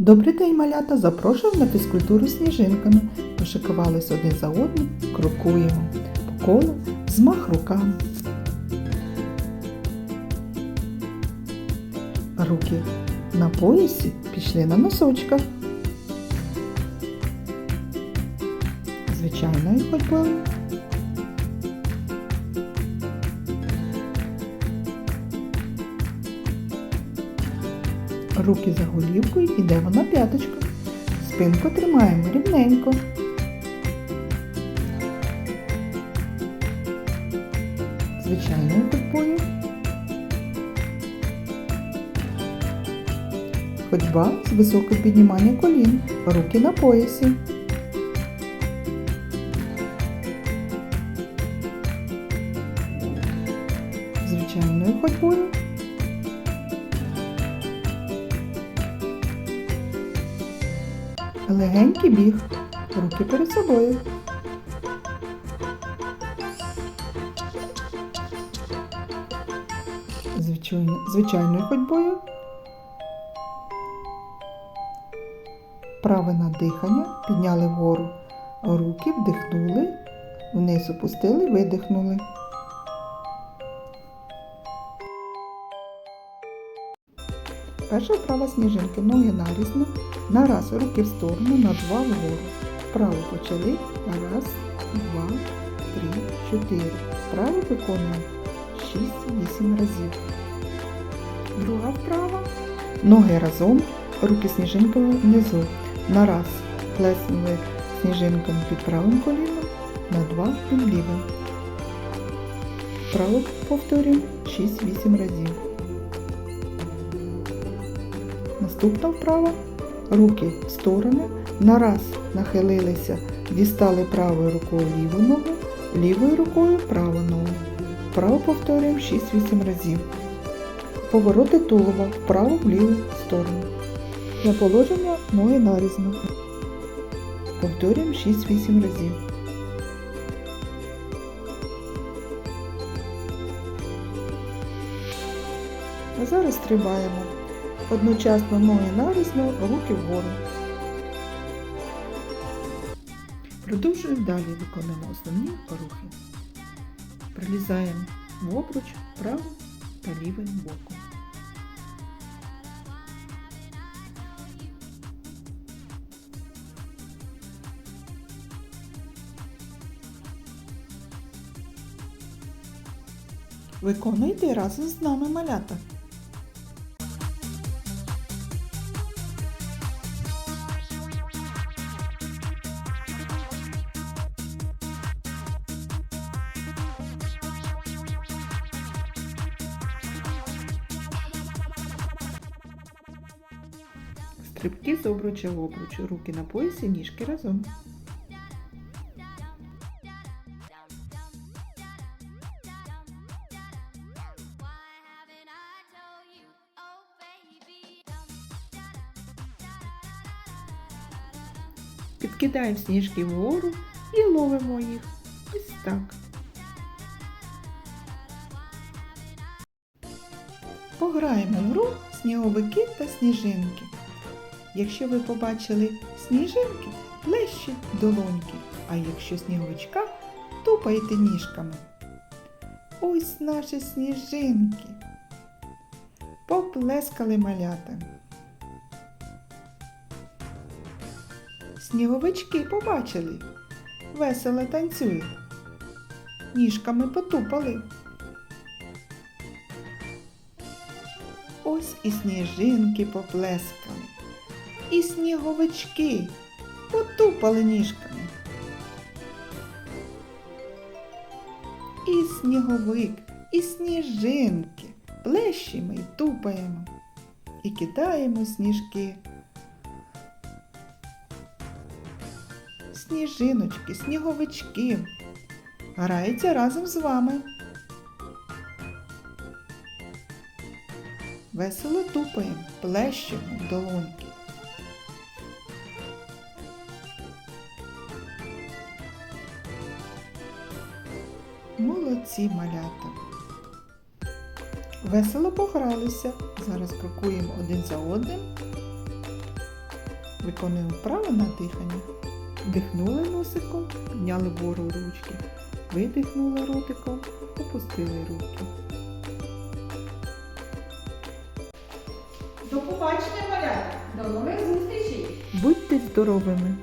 Добрий день, малята! Запрошую на фізкультуру сніжинками. Пошикувались один за одним, крокуємо по колу, змах руками. Руки на поясі пішли на носочках. Звичайною ходьбою. Руки за голівкою йдемо на п'яточку. Спинку тримаємо рівненько. Звичайною ходьбою. Ходьба з високим підніманням колін. Руки на поясі. Звичайною ходьбою. Легенький біг. Руки перед собою. Звичайною ходьбою. Праве на дихання. Підняли вгору руки, вдихнули, вниз опустили, видихнули. Перша вправа сніжинки. Ноги нарізно. На раз руки в сторону, на два вгору. Вправо почали. Раз, два, три, чотири. Вправо виконуємо 6-8 разів. Друга вправа. Ноги разом, руки сніжинками внизу. На раз плеснули сніжинками під правим коліном, на два під лівим. Вправо повторюємо 6-8 разів. Наступна вправа. Руки в сторони. На раз нахилилися, дістали правою рукою ліву ногу, лівою рукою праву ногу. Вправо повторюємо 6-8 разів. Повороти тулова вправо в ліву сторону. Для положення ноги нарізно. Повторюємо 6-8 разів. А зараз стрибаємо. Одночасно ноги нарізно, руки вгору. Продовжуємо далі виконуємо основні рухи. Прилізаємо в обруч правим та лівим боком. Виконуйте разом з нами малята. Стрибки з обруча в обруч. Руки на поясі, ніжки разом. Підкидаємо сніжки вгору і ловимо їх. Ось так. Пограємо в гру сніговики та сніжинки. Якщо ви побачили сніжинки, плещіть долоньки, а якщо сніговичка, тупайте ніжками. Ось наші сніжинки. Поплескали малята. Сніговички побачили, весело танцюють. Ніжками потупали. Ось і сніжинки поплескали, і сніговички потупали ніжками. І сніговик, і сніжинки плещемо і тупаємо, і кидаємо сніжки. Сніжиночки, сніговички граються разом з вами. Весело тупаємо, плещемо в долоньки. Молодці малята. Весело погралися. Зараз крокуємо один за одним. Виконуємо вправо на дихання. Вдихнули носиком, підняли вгору ручки. Видихнули ротиком, опустили руки. До побачення, малята! До нових зустрічей! Будьте здоровими!